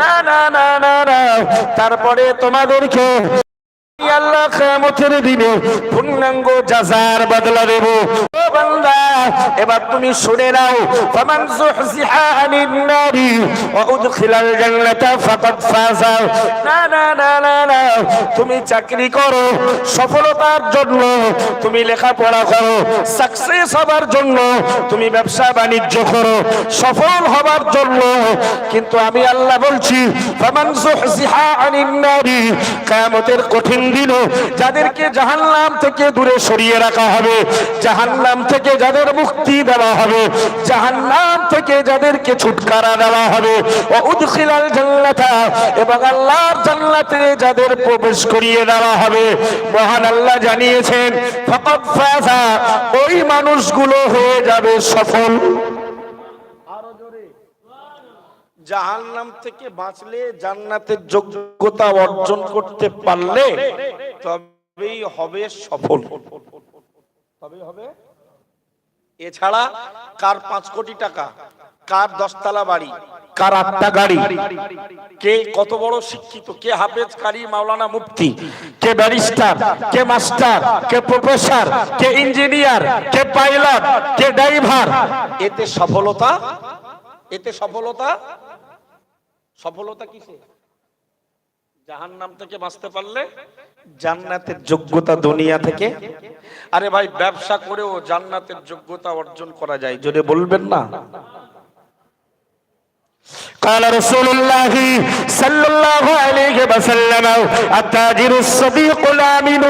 না না না না না। তারপরে তোমাদেরকে আমি আল্লাহ কিয়ামতের দিনে পূর্ণাঙ্গ জাযার বদলা দেব। এবার তুমি শুনে নাও যুহজিহা আনিন নারি ওয়া উদখিলাল জান্নাতা ফাকাদ ফাজা। না না না না না, তুমি চাকরি করো, সফলতার জন্য তুমি লেখাপড়া করো সাকসেস হবার জন্য তুমি ব্যবসা বাণিজ্য করো, সফল হবার জন্য। কিন্তু আমি আল্লাহ বলছি, ফামান যুহজিহা আনিন নারি, কিয়ামতের কঠিন দিনে যাদেরকে জাহান্নাম থেকে দূরে সরিয়ে রাখা হবে, জাহান্নাম থেকে যাদের মুক্তি দেওয়া হবে, জাহান্নাম থেকে যাদেরকে ছুটকারা দেওয়া হবে। ও উদখিলাল জান্নাতা, এবং আল্লাহর জান্নাতে যাদের প্রবেশ করিয়ে দেওয়া হবে। মহান আল্লাহ জানিয়েছেন, ফাকাদ ফাজা ওই মানুষগুলো হয়ে যাবে সফল। জাহান্নাম থেকে বাঁচলে জান্নাতের যোগ্যতা অর্জন করতে পারলে তবেই হবে সফল। তবেই হবে। এছাড়া কার পাঁচ কোটি টাকা? কার দশতলা বাড়ি? কার আটটা গাড়ি? কে কত বড় শিক্ষিত? কে হাফেজ কারি মাওলানা মুফতি? কে ব্যারিস্টার? কে মাস্টার? কে প্রফেসর? কে ইঞ্জিনিয়ার? কে পাইলট? কে ড্রাইভার? এতে সফলতা? এতে সফলতা? সফলতা কিসে? জাহান্নাম থেকে বাঁচতে পারলে? জান্নাতের যোগ্যতা দুনিয়া থেকে। আরে ভাই ব্যবসা করেও জান্নাতের যোগ্যতা অর্জন করা যায়। যদি বলবেন না? قال رسول الله صلى الله عليه وسلم التاجر الصديق الامن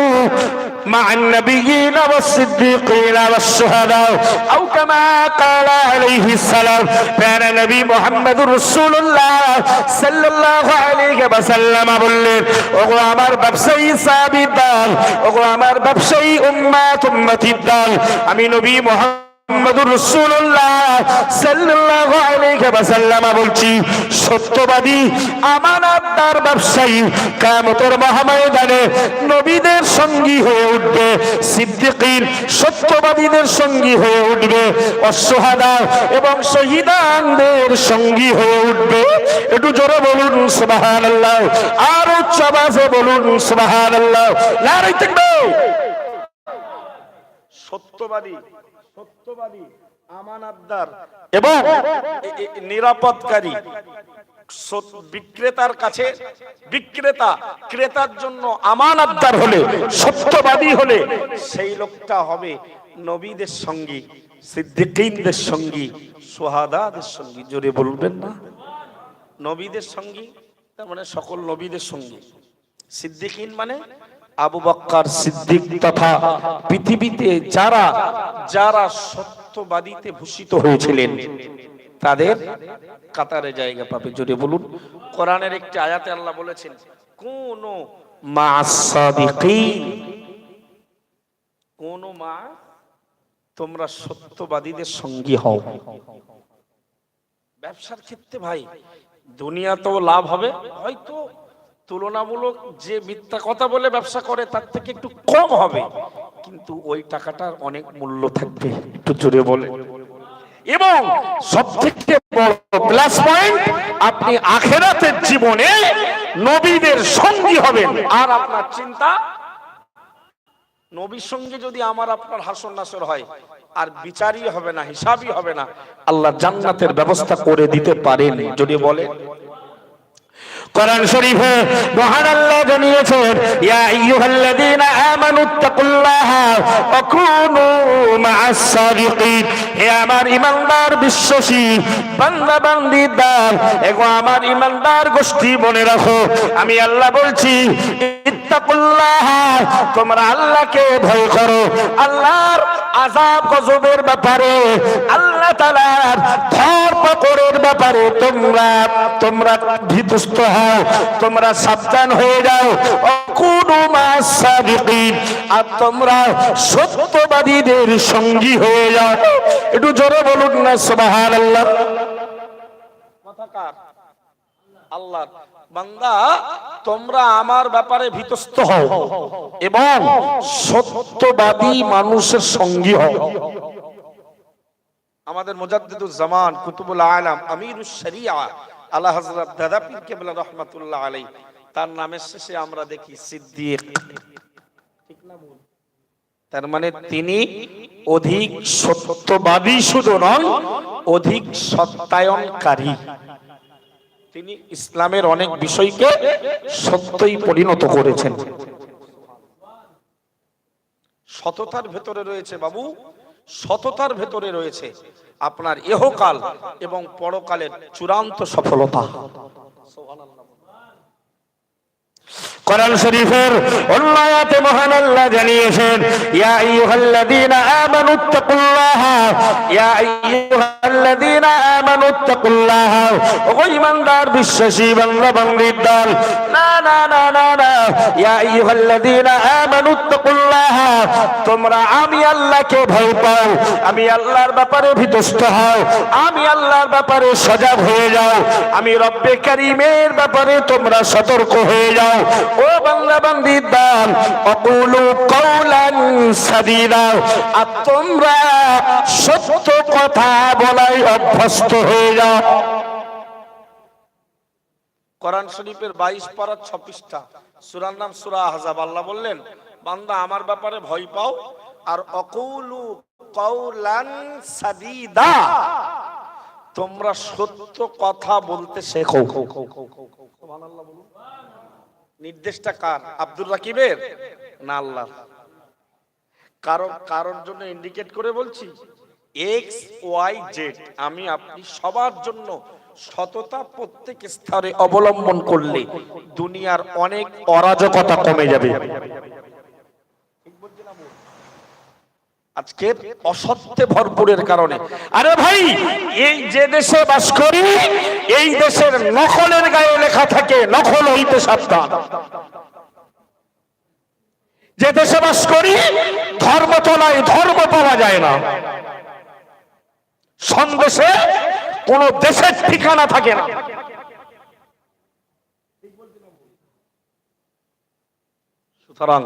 مع النبيين والصديقين والشهداء او كما قال عليه السلام كان نبي محمد رسول الله صلى الله عليه وسلم বললেন ওগো আমার ব্যবসায়ী সাহাবীর দল ওগো আমার ব্যবসায়ী উম্মাত উম্মতির দল আমি নবী মুহাম্মদ বলছি, সত্যবাদী মহাময়দানে নবীদের সঙ্গী হয়ে উঠবে সিদ্দিকীন সত্যবাদীদের সঙ্গী হয়ে উঠবে অসহাদা এবং শহীদানদের সঙ্গী হয়ে উঠবে। একটু জোরে বলুন, সুবহানাল্লাহ। আর উচ্চ আওয়াজে বলুন নারে তাকবীর সত্যবাদী। সত্যবাদী আমানতদার এবং নিরাপদকারী। বিক্রেতার কাছে বিক্রেতা, ক্রেতার জন্য আমানতদার হলে, সত্যবাদী হলে সেই লোকটা হবে নবীদের সঙ্গী, সিদ্দিকীনদের সঙ্গী, সোহাদাদের সঙ্গী। জোরে বলবেন না। নবীদের সঙ্গী, তার মানে সকল নবীদের সঙ্গী। সিদ্দিকীন মানে আবু বক্কর সিদ্দিক তথা পৃথিবীতে যারা যারা সত্যবাদীতে ভূষিত হয়েছিলেন, তাদের কাতারে জায়গা পাবে। জোরে বলুন, কোরআনের একটি আয়াতে আল্লাহ বলেছেন, কোন মা কোন মা, তোমরা সত্যবাদীদের সঙ্গী হও। ব্যবসার ক্ষেত্রে ভাই দুনিয়া তো লাভ হবে, হয়তো তুলনামূলক যে মিথ্যা কথা বলে ব্যবসা করে, তার থেকে একটু কম হবে। কিন্তু ওই টাকাটার অনেক মূল্য থাকবে। একটু জোরে বলে। এবং সব থেকে প্লাস পয়েন্ট আপনি আখেরাতের জীবনে নবীদের সঙ্গী হবেন। আর আপনার চিন্তা, নবীর সঙ্গে যদি আমার আপনার হাসন নাসর হয়, আর বিচারই হবে না, হিসাবই হবে না, আল্লাহ জান্নাতের ব্যবস্থা করে দিতে পারেন। যদি বলেন কোরআন শরীফে মহান আল্লাহ জানিয়েছেন, ইয়া আইয়ুহাল্লাযীনা আমানুত্তাকুল্লাহা ওয়া কুনু মা'আস সাদিকিন। হে আমার ঈমানদার বিশ্বাসী, বান্দা বান্দীদার এগো আমার ঈমানদার গোষ্ঠী মনে রাখো। আমি আল্লাহ বলছি তোমরা আল্লাহকে ভয় করো। আল্লাহর আযাব গজবের ব্যাপারে, আল্লাহ তাআলার ধরপাকড়ের ব্যাপারে তোমরা তোমরা ভীতস্ত হও, তোমরা সাবধান হয়ে যাও। আর তোমরা সত্যবাদীদের সঙ্গী হয়ে যাও। একটু জোরে বলুন না আল্লাহ বান্দা, তোমরা আমার ব্যাপারে ভীতস্ত হও এবং সত্যবাদী মানুষের সঙ্গী হও। আমাদের মুজাদ্দিদুল জামান, কুতুবুল আলাম, আমিরুস শরিয়া, আল্লাহ হযরত দাদা পীর কেবলা রহমাতুল্লাহ আলাই তার নামের শেষে আমরা দেখি সিদ্দিক। ঠিক না? তার মানে তিনি অধিক সত্যবাদী শুধু নন, অধিক সত্যায়নকারী। তিনি ইসলামের অনেক বিষয়কে সত্যই পরিণত করেছেন। সততার ভেতরে রয়েছে বাবু, সততার ভেতরে রয়েছে আপনার ইহকাল এবং পরকালের চূড়ান্ত সফলতা। কোরআন শরীফের অন্য আয়াতে মহান আল্লাহ জানিয়েছেন, ইয়া আইয়ুহাল্লাযীনা আমানুত্তাকুল্লাহ ইয়া আইয়ুহাল্লাযীনা আমানুত্তাকুল্লাহ ও ঈমানদার, বিশ্বাসী বান্দা, বান্দির দল, না না না না না, ইয়া আইয়ুহাল্লাযীনা আমানুত্তাকুল্লাহ তোমরা আমি আল্লাহকে ভয় পাও, আমি আল্লাহর ব্যাপারে ভীতস্ত হও, আমি আল্লাহর ব্যাপারে সজাগ হয়ে যাও, আমি রব্বে কারীমের ব্যাপারে তোমরা সতর্ক হয়ে যাও ও বাংলা বান্দির দান অকুলু কৌলান সাদিদা আর তোমরা সত্য কথা বলাই অভ্যস্ত হয়ে যাও। কোরআন শরীফের বাইশ পারার ছ পৃষ্ঠা সুরার নাম সুরা হাজাব আল্লাহ বললেন বান্দা আমার ব্যাপারে ভয় পাও আর অকৌলু কৌলান সাদিদা তোমরা সত্য কথা বলতে শেখো। নির্দেশটা কার? আব্দুল রাকিবের? না আল্লাহ কারণ কারোর জন্য ইন্ডিকেট করে বলছি এক্স ওয়াই জেড আমি আপনি সবার জন্য সততা প্রত্যেক স্তরে অবলম্বন করলে দুনিয়ার অনেক অরাজকতা কমে যাবে। আজকে অসত্যে ভরপুরের কারণে। আরে ভাই, এই যে দেশে বাস করি, এই দেশের নকলের গায়ে লেখা থাকে, নকল হইতে সাবধান। যে দেশে বাস করি, ধর্ম তলায় ধর্ম পাওয়া যায় না। সন্দেশে কোন দেশের ঠিকানা থাকে না। সুতরাং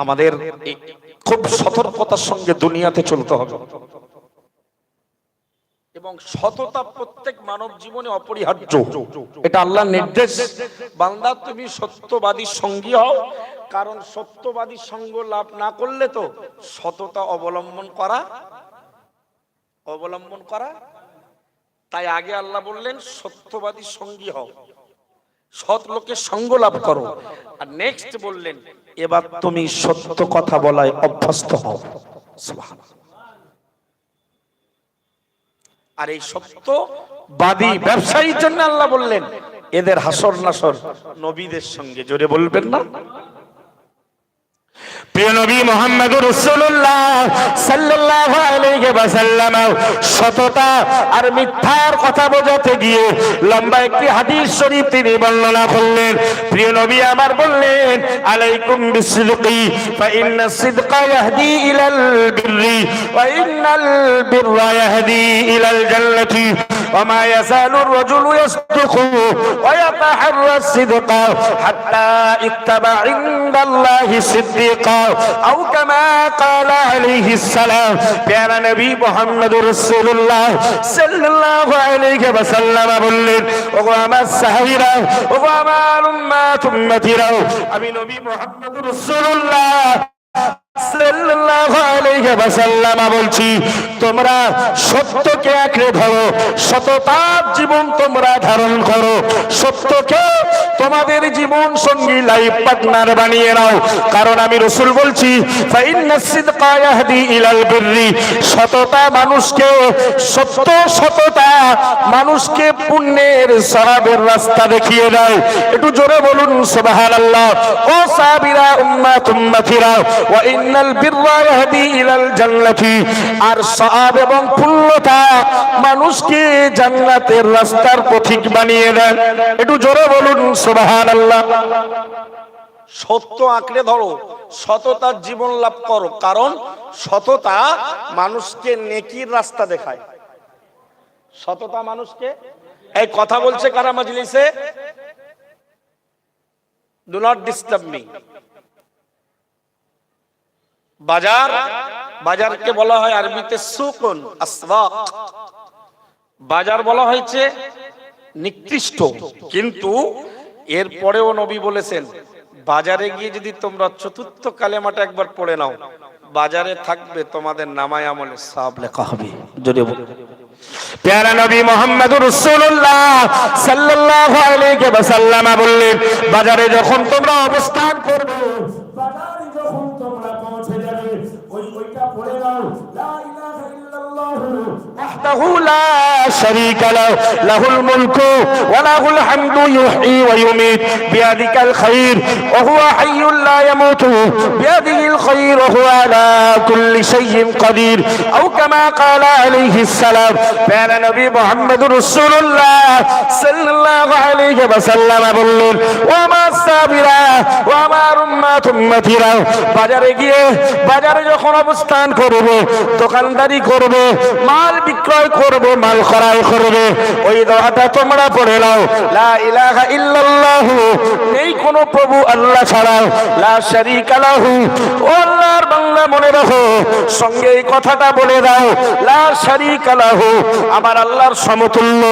আমাদের খুব সতর্কতার সঙ্গে দুনিয়াতে চলতে হবে। এবং সততা প্রত্যেক মানব জীবনে অপরিহার্য। এটা আল্লাহর নির্দেশ। বান্দা, তুমি সত্যবাদী সঙ্গী হও। কারণ সত্যবাদী সঙ্গ লাভ না করলে তো সততা অবলম্বন করা অবলম্বন করা। তাই আগে আল্লাহ বললেন, সত্যবাদী সঙ্গী হও। সৎ লোকের সঙ্গ লাভ করো। আর নেক্সট বললেন এবার তুমি সত্য কথা বলায় অভ্যস্ত হও। আর এই সত্য বাদী ব্যবসায়ীর জন্য আল্লাহ বললেন, এদের হাসর নাসর নবীদের সঙ্গে জোরে বলবেন না। প্রিয় নবী মোহাম্মদুর রাসূলুল্লাহ সাল্লাল্লাহু আলাইহি ওয়াসাল্লাম সততা আর মিথ্যার কথা বোঝাতে গিয়ে লম্বা একটি হাদিস শরীফ তিনি বর্ণনা করলেন প্রিয় নবী আমার বললেন আলাইকুম বিসিদকি ফাইন্না সিদকা ইয়াহদি ইলাল বিররি ওয়া ইন্নাল বিররা ইয়াহদি ইলাল জান্নাতি وما يزال الرجل يصدق ويتحرى الصدق حتى اتبع عند الله صديقا আও কামা কালা আলাইহিস সালাম। প্যারা নবী মুহাম্মদুর রাসূলুল্লাহ সাল্লাল্লাহু আলাইহি ওয়াসাল্লাম বললেন, ওগো আমার সাহাবীরা, ওগো আমার উম্মাত উম্মতিরা আমি নবী মুহাম্মদুর রাসূলুল্লাহ বলছি, তোমরা সত্যকে আঁকড়ে ধরো শততাপ জীবন তোমরা ধারণ করো, সত্যকে তোমাদের জীবন সঙ্গী লাইফ পার্টনার বানিয়ে নাও। কারণ আমি রসুল বলছি সততা মানুষকে, সত্য সততা মানুষকে পুণ্যের সওয়াবের রাস্তা দেখিয়ে দেয় একটু জোরে বলুন, সুবহানাল্লাহ। ও সাহাবীরা উম্মাত উম্মতিরা ওয়া ইন্নাল বিররা ইয়াহদি ইলাল জান্নাতি। আর সওয়াব এবং পুণ্যতা মানুষকে জান্নাতের রাস্তার পথিক বানিয়ে দেয় একটু জোরে বলুন সত্য আঁকড়ে ধরো, সততার জীবন লাভ করো, কারণ সততা মানুষকে নেকির রাস্তা দেখায়। সততা মানুষকে? এই কথা বলছে কারা মজলিসে? ডু নট ডিস্টার্ব মি বাজার, বাজারকে বলা হয় আরবিতে সুকুন, আসওয়াক। বাজার বলা হয়েছে নিকৃষ্ট, কিন্তু এরপরেও নবী বলেছেন, বাজারে গিয়ে যদি তোমরা চতুর্থ কালেমাটা একবার পড়ে নাও, বাজারে থাকবে তোমাদের নামায় আমলে সব লেখা হবে। যদি প্যারা নবী মোহাম্মদ রসুল্লাহ সাল্লাহ আলাইহি ওয়াসাল্লাম বললেন, বাজারে যখন তোমরা অবস্থান করবে, বাজারে যখন তোমরা পৌঁছে যাবে, ওই ওইটা পড়ে নাও। وحده لا شريك له له الملك وله الحمد يحيي ويميت بيدك الخير وهو حي لا يموت بيده الخير وهو على كل شيء قدير أو كما قال عليه السلام كان نبي محمد رسول الله صلى الله عليه وسلم বললেন ওমা সাবিরা ওমা উম্মাত উম্মতিরা বাজারে গিয়ে বাজারে যখন অবস্থান করবে দোকানদারি করবে মাল বিক্রয় করবে, মাল ক্রয় করবে। ওই দোয়াটা তোমরা পড়ে নাও। লা ইলাহা ইল্লাল্লাহু, নেই কোনো প্রভু আল্লাহ ছাড়া। লা শারীকা লাহু, ও আল্লাহর বাংলা মনে রাখো, সঙ্গে এই কথাটা বলে দাও। লা শারীকা লাহু, আমার আল্লাহর সমতুল্য।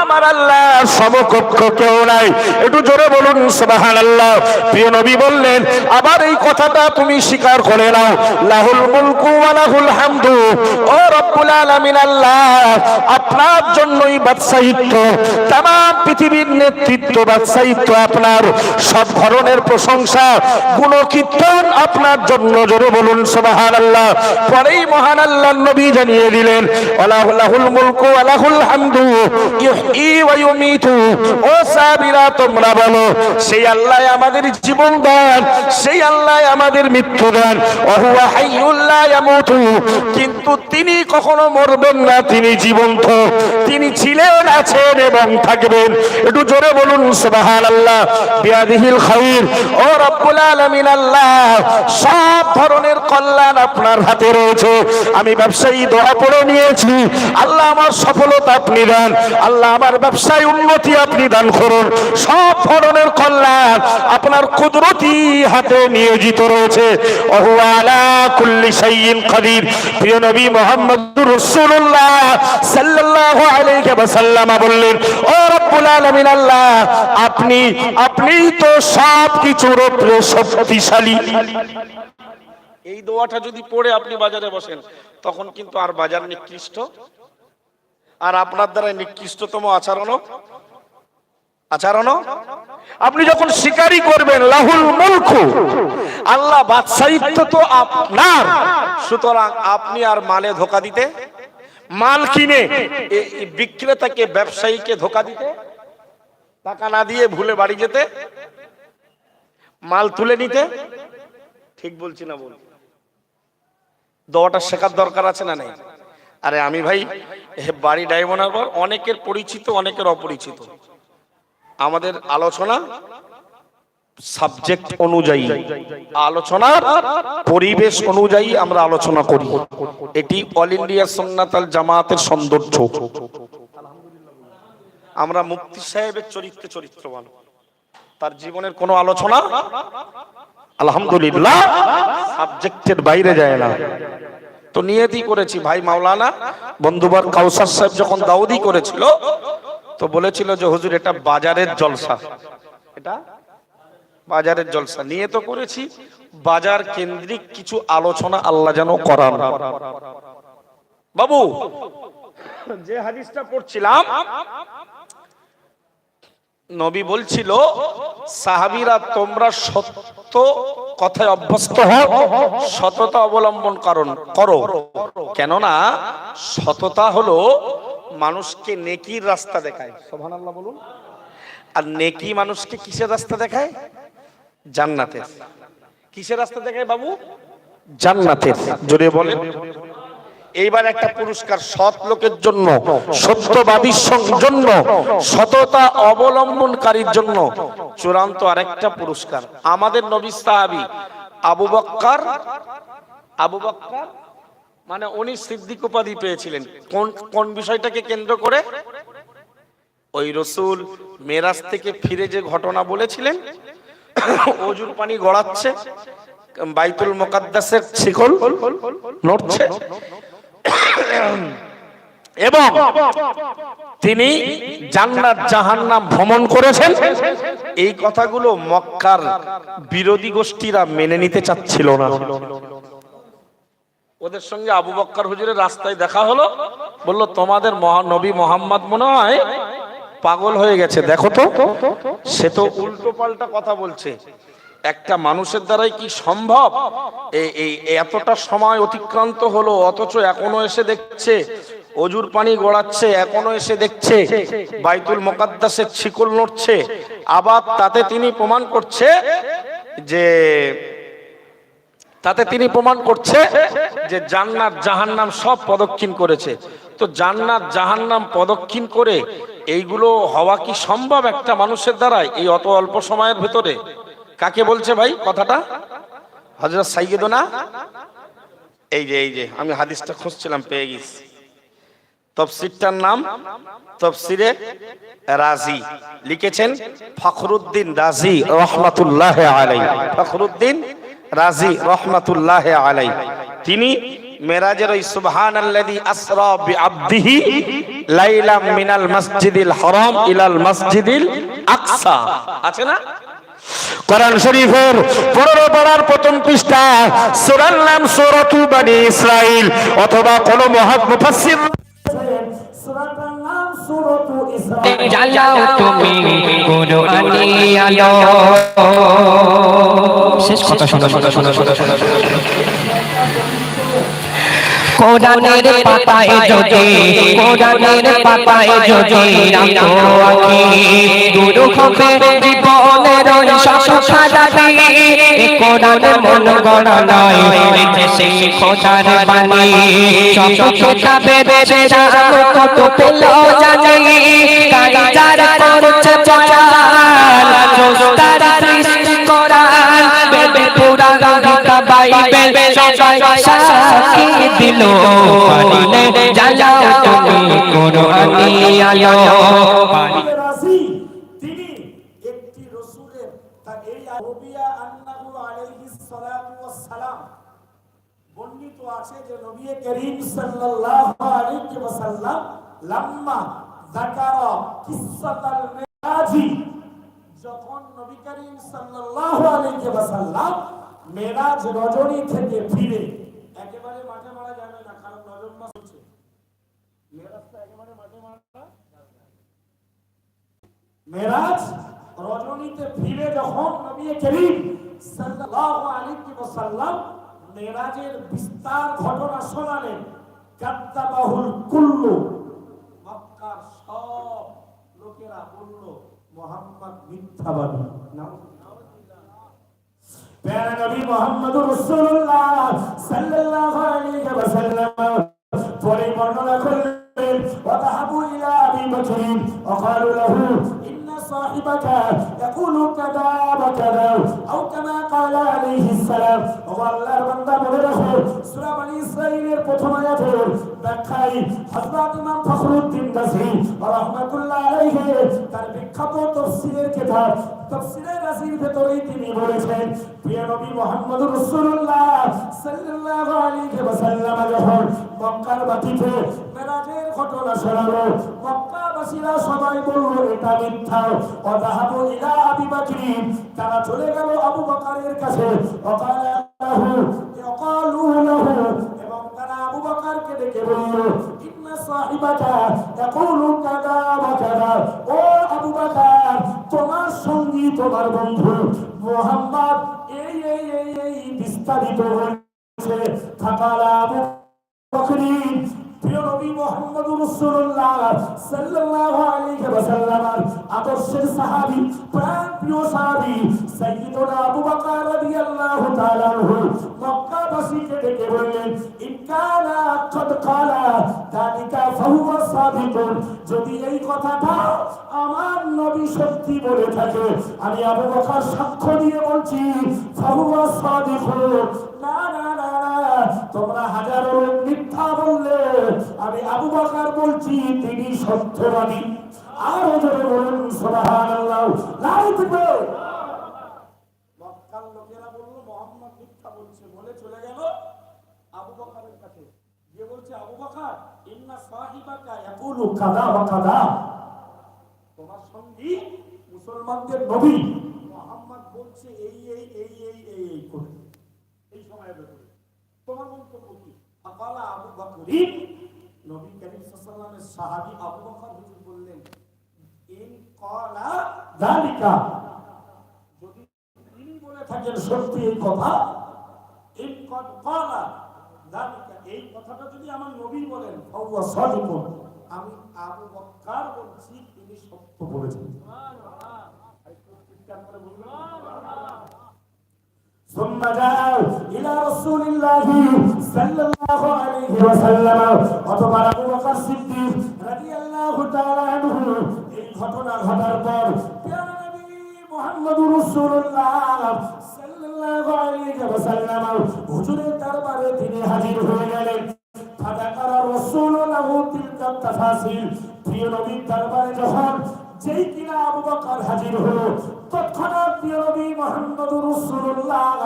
আমার আল্লাহর সমকক্ষ কেউ নাই। একটু জোরে বলুন, সুবহানাল্লাহ। প্রিয় নবী বললেন, আবার এই কথাটা তুমি স্বীকার করে নাও। লাহুল মুলকু ওয়া লাহুল হামদু। ও রব্বুল আলামিন আল্লাহ, আপনার জন্যই বাদশাহিত্ব তাম পৃথিবীর নেতৃত্ব বাদশাহিত্ব আপনার। সব ধরনের প্রশংসা আপনার জন্য, জোরে বলুন সুবহানাল্লাহ। পরেই মহান আল্লাহর নবী জানিয়ে দিলেন আলাহুল মুলকু আলাহুল হামদু ও সাবিরা তোমরা বলো, সেই আল্লাহ আমাদের জীবন দান, সেই আল্লাহ আমাদের মৃত্যু দান। কিন্তু তিনি কখনো মরবেন না, তিনি জীবন্ত। তিনি ছিলেন, আছেন এবং থাকবেন। একটু জোরে বলুন, সুবহানাল্লাহ। বিয়াদিহিল খাইর। ও রব্বুল আলামিন, আল্লাহ, সব ধরনের কল্যাণ আপনার হাতে রয়েছে। আমি ব্যবসায়ী, দোয়া পড়ে নিয়েছি। আল্লাহ আমার সফলতা আপনি দেন। আল্লাহ আমার ব্যবসায় উন্নতি আপনি দান করুন। সব ধরনের কল্যাণ আপনার কুদরতি হাতে নিয়োজিত রয়েছে। ওহু আলা কুল্লি শাইইন কাদির। প্রিয় নবী মুহাম্মদুর রাসূলুল্লাহ সাল্লাল্লাহু আলাইহি ওয়াসাল্লাম বললেন, ও রব্বুল আলামিন আল্লাহ, আপনি তো সব কিছুর উপরে শক্তিশালী। এই দোয়াটা যদি পড়ে আপনি বাজারে বসেন, তখন কিন্তু আর বাজার নিকৃষ্ট, আর আপনার দ্বারা নিকৃষ্টতম আচরণও আচরণও। আপনি যখন শিকারি করবেন, লাহুল আল্লাহ বাদশাহিত্ব তো আপনার। সুতরাং আপনি আর মালে ধোকা দিতে মাল কিনে বিক্রেতাকে, ব্যবসায়ীকে ধোকা দিতে, টাকা না দিয়ে ভুলে বাড়ি যেতে, মাল তুলে নিতে? ঠিক বলছি না বল দোয়াটা শেখার দরকার আছে না নাই? আরে আমি ভাই বাড়ি ডায়মন্ডের পর অনেকের পরিচিত, অনেকের অপরিচিত। আমাদের আলোচনা সাবজেক্ট অনুযায়ী, আলোচনার পরিবেশ অনুযায়ী আমরা আলোচনা করি। এটি অল ইন্ডিয়া সন্ন্যাতাল জামাতের সৌন্দর্য। আমরা মুফতি সাহেবের চরিত্রে চরিত্রবান। তার জীবনের কোনো আলোচনা আলহামদুলিল্লাহ সাবজেক্টের বাইরে যায় না। তো নিয়তি করেছি ভাই মাওলানা, বন্ধুবার কাউসার সাহেব যখন দাউদি করেছিল, তো বলেছিল যে হুজুর এটা বাজারের জলসা। এটা বাজারের জলসা। নিয়ে তো করেছি, বাজার কেন্দ্রিক কিছু আলোচনা আল্লাহ যেন করান। বাবু, যে হাদিসটা পড়ছিলাম, নবী বলছিল, সাহাবিরা তোমরা সত্য কথায় অভ্যস্ত হও, সততা অবলম্বন কারণ, করো। কেননা, সততা হলো মানুষকে নেকির রাস্তা দেখায়। সুবহানাল্লাহ বলুন। আর নেকি মানুষকে কিসের রাস্তা দেখায়? জান্নাতের। কিসের রাস্তা দেখায় বাবু? জান্নাতের। জোরে বলেন। এইবার একটা পুরস্কার সৎ লোকের জন্য সত্যবাদীর জন্য সততা অবলম্বনকারীর জন্য। চূড়ান্ত আরেকটা পুরস্কার। আমাদের নবী সাহাবী আবু বক্কর আবু বক্কর মানে উনি সিদ্দিক উপাধি পেয়েছিলেন। কোন কোন বিষয়টাকে কেন্দ্র করে? ওই রসুল মেরাজ থেকে ফিরে যে ঘটনা বলেছিলেন অজুর পানি গড়াচ্ছে, বাইতুল মোকাদ্দাসের শিকল নড়ছে। এবং তিনি জান্নাত জাহান্নাম ভ্রমণ করেছেন। এই কথাগুলো মক্কার বিরোধী গোষ্ঠীরা মেনে নিতে চাচ্ছিল না। ওদের সঙ্গে আবু বক্কর হুজুরের রাস্তায় দেখা হলো। বলল, তোমাদের মহানবী মোহাম্মদ মনে হয় পাগল হয়ে গেছে, দেখো তো। সে তো উল্টো পাল্টা কথা বলছে। একটা মানুষের দ্বারাই কি সম্ভব? এই এতটা সময় অতিক্রান্ত হলো, অথচ এখনও এসে দেখছে, অজুর পানি গড়াচ্ছে, এখনও এসে দেখছে, বাইতুল মোকাদ্দাসের ছিকল নড়ছে। আবার তাতে তিনি প্রমাণ করছে যে, তাতে তিনি প্রমাণ করছে যে জান্নাত জাহান্নাম সব প্রদক্ষিণ করেছে। তো জান্নাত, জাহান্নাম প্রদক্ষিণ করে এইগুলো হওয়া কি সম্ভব একটা মানুষের দ্বারাই এই অত অল্প সময়ের ভেতরে? কাকে বলছে ভাই কথাটা? হজরত সাইয়েদনা? এই যে এই যে, আমি হাদিসটা খুঁজছিলাম, পেয়ে গেছি। তফসিরটার নাম তফসিরে রাজি। লিখেছেন ফখরুদ্দিন রাজি রহমাতুল্লাহ আলাই ফখরুদ্দিন রাজি রহমাতুল্লাহ আলাই তিনি মেরাজের ওই সুবহানাল্লাযী আসরা বিআবদিহি লাইলাম মিনাল মসজিদিল হারাম ইলাল মসজিদিল আকসা। আছে না? কোরআন শরীফের পনেরো পাড়ার প্রথম পৃষ্ঠা সুরার নাম সুরাতু বানি ইসরাইল অথবা কোন মহাত মুফাসসির। শেষ কথা শোনো শোনো শোনো শোনো শোনো। কোরআনের পাতায় যদি কোরআনের পাতায় যদি রাখো আখি দূর হবে জীবনের সমস্যা দাবি কোরআনের মন গড়া নয় সেই খোদার বাণী। সব খেতাবে বেড়ে যাব কত পেল জানি। কারি করছে বয়ান জোস্তার বেবে পুরা গীতা বাইবেল সবাই সাক্ষী দিল পারিলে জ্বালাও তুমি কোরআনি আলো রাজি তিনি একটি রাসূলের তার এই রবিয়া আন্নাহু আলাইহিস সালাতু ওয়াস সালাম বর্ণিত আছে যে নবী করিম সাল্লাল্লাহু আলাইহি ওয়াসাল্লাম লাম্মা যাকারা কিসসাতাল মিরাজি যখন নবী করিম সাল্লাল্লাহু আলাইহি ওয়াসাল্লাম মেরাজ রজনী থেকে ফিরে একেবারে মাঠে মারা যাবে মাঠে মারা মেরাজ রজনীতে ফিরে যখন নবী করিম সাল্লাল্লাহু আলাইহি ওয়াসাল্লাম মেরাজের বিস্তার ঘটনা শোনালেন কাদ্দাবাহুল কুল্লু। মক্কার সব লোকেরা বলল, মোহাম্মদ মিথ্যাবাদী। প্যারা নবী মোহাম্মদুর রাসূলুল্লাহ সাল্লাল্লাহু আলাইহি ওয়াসাল্লাম। পরে বর্ণনা করলেন وذهبوا إلى أبي بكر وقالوا له إن صاحبك يقول كذا وكذا أو كما قال عليه السلام والله بندہ বলে রাখো সূরা বনি ইসরাইলের প্রথম আয়াতের ব্যাখ্যায় হযরত ইমাম ফখরুদ্দিন রাজি রাহমাতুল্লাহ আলাইহি তার বিখ্যাত তাফসীরের কিতাব তাফসীরে রাজির ভেতরেই তিনি বলেছেন প্রিয় নবী মুহাম্মদুর রাসূলুল্লাহ সাল্লাল্লাহু আলাইহি ওয়াসাল্লাম যখন মক্কার বাতিতে মেরাজের ঘটনা শোনালো মক্কাবাসীরা সবাই বলল, এটা মিথ্যা। অদাহাবু ইলা আবি বকরি তারা চলে গেল আবু বকরের কাছে। অকালা লাহু ইয়াকালু লাহু, এবং তারা আবু বকরকে ডেকে বলল, ইন্না সাহিবাকা ইয়াকুলু কাদা ওয়া কাদা ও আবু বকর, তোমার সঙ্গী তোমার বন্ধু মুহাম্মদ। এই এই এই এই বিস্তারিত বলছে ফাকালা আবু বকরি প্রিয় নবী মুহাম্মদুর রাসূলুল্লাহ সাল্লাল্লাহু আলাইহি আদর্শের সাহাবী, প্রাণ প্রিয় সাহাবী, সাইয়্যিদুনা আবু বকর রাদিয়াল্লাহু তাআলা আনহু বললেন কদ কালা দালিকা ফাহুয়া যদি এই কথাটা আমার নবী সত্যি বলে থাকে, আমি আবু বকর সাক্ষ্য দিয়ে বলছি, ফাহুয়া সাদিকুন না না তোমরা হাজারো মিথ্যা বললে আমি আবু বকর বলছি তিনি সত্যবাদী আরও জোরে বলুন মক্কার লোকেরা বলল মোহাম্মদ মিথ্যা বলছে বলে চলে গেল আবু বকরের কাছে গিয়ে বলছে আবু বকর ইন্না সাহিবাকা ইয়াকুলু তোমার সঙ্গী মুসলমানদের নবী মোহাম্মদ বলছে এই এই এই এই এই করে এই ব্যাপারে তোমার মন্তব্য কি? ফাকালা আবু বকরি নবী করিম সাহাবী আবু বকর হুজুর বললেন ইন ক্বালা যালিকা। যদি তিনি বলে থাকেন সত্যি এই কথা ইন কদ ক্বালা যালিকা। এই কথাটা যদি আমার নবী বলেন সাদিকুন। আমি আবু বকর বলছি তিনি সত্য বলেছেন। সুবহানাল্লাহ। একটু চিৎকার করে বলুন ثم جاء إلى رسول الله صلى الله عليه وسلم অতঃপর আবু বকর সিদ্দিক রাদিয়াল্লাহু তাআলা আনহু এই ঘটনা ঘটার পর প্রিয় নবী মুহাম্মদুর রাসূলুল্লাহ সাল্লাল্লাহু আলাইহি ওয়াসাল্লাম হুজুরের দরবারে তিনি হাজির হয়ে গেলেন ফাদাকার রাসূলুল্লাহ তিলকা তাফাসিল প্রিয় নবীর দরবারে যখন যেই কিনা আবু বকর হাজির হলো। তৎক্ষণাৎ প্রিয় নবী মুহাম্মদুর রাসূলুল্লাহ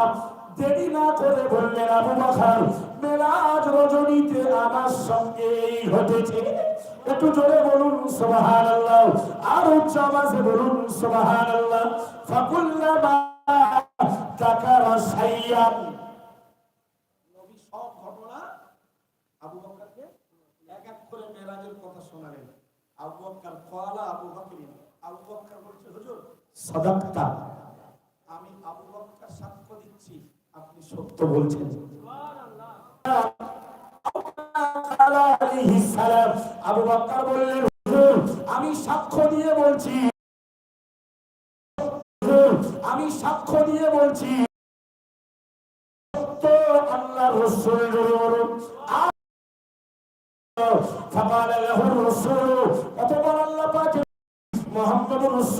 দেরি না করে বললেন, আবু বকর, মেরাজ রজনীতে আমার সঙ্গে এই ঘটেছে। একটু জোরে বলুন, সুবহানাল্লাহ। আর উচ্চ আওয়াজে বলুন, সুবহানাল্লাহ। ফাকুল্লামা তাকারা ঘটনা আবু বকরকে এক এক করে মেরাজের কথা শোনালেন। আবু বকর কওয়ালা আবু বকর আবু বকর বলছে হুজুর সাদাকতা আমি আবু বকর সাক্ষ্য দিচ্ছি আপনি সত্য বলছেন। আবু বকর বললেন হুজুর আমি সাক্ষ্য দিয়ে বলছি। আমি সাক্ষ্য দিয়ে বলছি। সত্য আল্লাহর রাসূল فقال له الرسول অতঃপর আল্লাহ পাক মুহাম্মদুর রাসূল